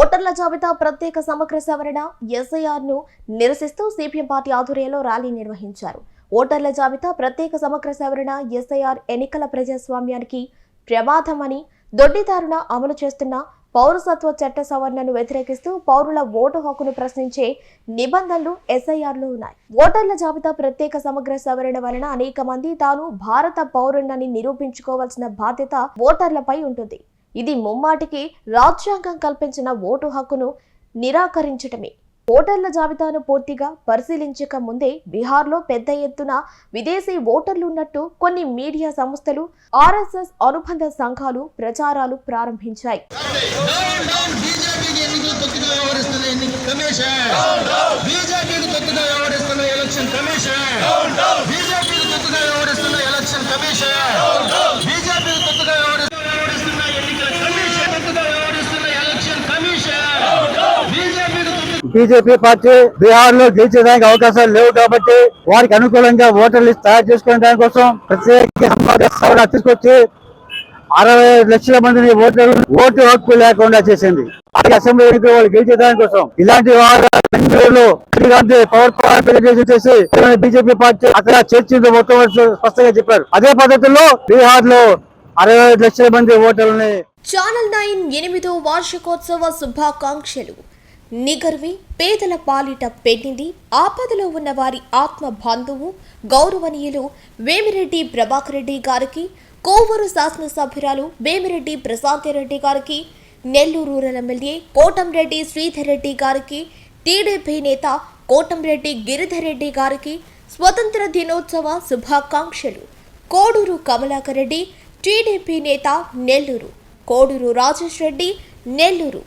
ఓటర్ల జాబితా ప్రత్యేక సమగ్ర సవరణ ఎస్ఐఆర్ను నిరసిస్తూ సిపిఎం పార్టీ ఆధ్వర్యంలో ర్యాలీ నిర్వహించారు. ఓటర్ల జాబితా ప్రత్యేక సమగ్ర సవరణ ఎస్ఐఆర్ ఎన్నికల ప్రజాస్వామ్యానికి ప్రమాదమని దొడ్డిదారున అమలు చేస్తున్న పౌరసత్వ చట్ట సవరణను వ్యతిరేకిస్తూ పౌరుల ఓటు హక్కును ప్రశ్నించే నిబంధనలు ఎస్ఐఆర్లో ఉన్నాయి. ఓటర్ల జాబితా ప్రత్యేక సమగ్ర సవరణ వలన అనేక మంది తాను భారత పౌరుణ్ణని నిరూపించుకోవాల్సిన బాధ్యత ఓటర్లపై ఉంటుంది. ఇది ముమ్మాటికి రాజ్యాంగం కల్పించిన ఓటు హక్కును నిరాకరించటమే. ఓటర్ల జాబితాను పూర్తిగా పరిశీలించక ముందే బీహార్లో పెద్ద ఎత్తున విదేశీ ఓటర్లు ఉన్నట్టు కొన్ని మీడియా సంస్థలు ఆర్ఎస్ఎస్ అనుబంధ సంఘాలు ప్రచారాలు ప్రారంభించాయి. బీజేపీ పార్టీ బీహార్లో గెలిచేదానికి అవకాశాలు లేవు కాబట్టి వారికి అనుకూలంగా ఓటర్ లిస్ట్ తయారు చేసుకునే దానికోసం ప్రత్యేక తీసుకొచ్చి అరవై లక్షల మందిని ఓటర్ ఓటు హక్కు లేకుండా చేసింది. అసెంబ్లీ ఎన్నికలు వాళ్ళు గెలిచే దానికోసం ఇలాంటి వారు బెంగళూరులో గాంధీ పవర్ పాయింట్ ప్రెజెంటేషన్ చేసి బీజేపీ పార్టీ అక్కడ చర్చింది మొత్తం స్పష్టంగా చెప్పారు. అదే పద్ధతిలో బీహార్లో అరవై లక్షల మంది ఓటర్లని ఛానల్ నైన్ ఎనిమిదో వార్షికోత్సవ శుభాకాంక్షలు. నిగర్వి పేదల పాలిట పెన్నిది. ఆపదలో ఉన్న వారి ఆత్మ బంధువు గౌరవనీయులు వేమిరెడ్డి ప్రభాకర్ రెడ్డి గారికి కోవూరు శాసనసభ్యురాలు వేమిరెడ్డి ప్రశాంతిరెడ్డి గారికి నెల్లూరు రూరల్ ఎమ్మెల్యే కోటంరెడ్డి శ్రీధర్ రెడ్డి గారికి టీడీపీ నేత కోటంరెడ్డి గిరిధర్ రెడ్డి గారికి స్వతంత్ర దినోత్సవ శుభాకాంక్షలు. కోడూరు కమలాకర్ రెడ్డి టీడీపీ నేత నెల్లూరు. కోడూరు రాజేష్ రెడ్డి నెల్లూరు.